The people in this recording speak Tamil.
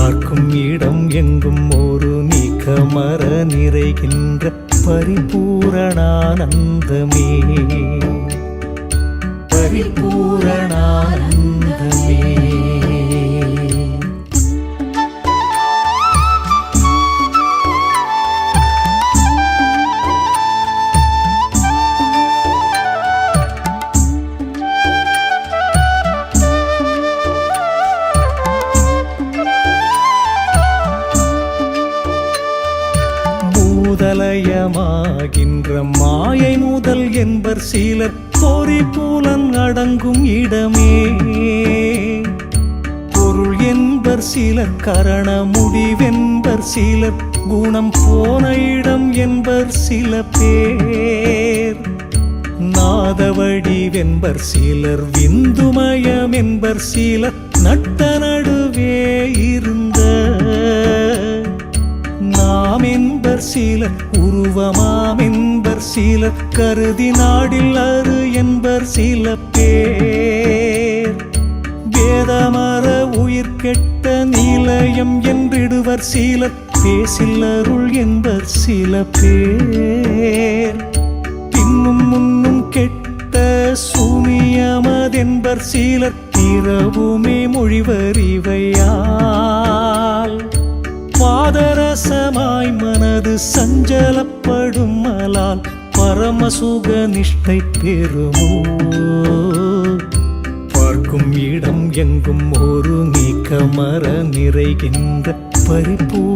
பார்க்கும் இடம் எங்கும் ஒரு நீக்கமர நிறைகின்ற பரிபூரணானந்தமே. பரிபூர் பூதலயமாகின்ற மாயை முதல் என்பர் சீலர் பொறி பூலன் அடங்கும் இடமே. பொருள் என்பர் சீலர் கரண முடிவென்பர் சீலர் குணம் போன இடம் என்பர் சில பேர். நாதவடிவென்பர் சீலர் விந்துமயம் என்பர் சீலர் நட்ட நடுவே இருந்த சிலர் உருவமாம் என்பர் சிலர் கருதி நாடில் அரு என்பர் சில பேர். வேதமர உயிர் கெட்ட நிலையம் என்றிடுவர் சிலர் பேசில் அருள் என்பர் சில பேர். பின்னும் முன்னும் கெட்ட சூனியமதென்பர் சிலர் இரவுமே மொழிவர் இவையா பாதரசமாய் மனது சஞ்சலப்படும் மலால் பரமசுக நிஷ்டை பெறுமோ? பார்க்கும் இடம் எங்கும் ஒரு நீக்கமர நிறைகின்ற பரிபூரணானந்தமே.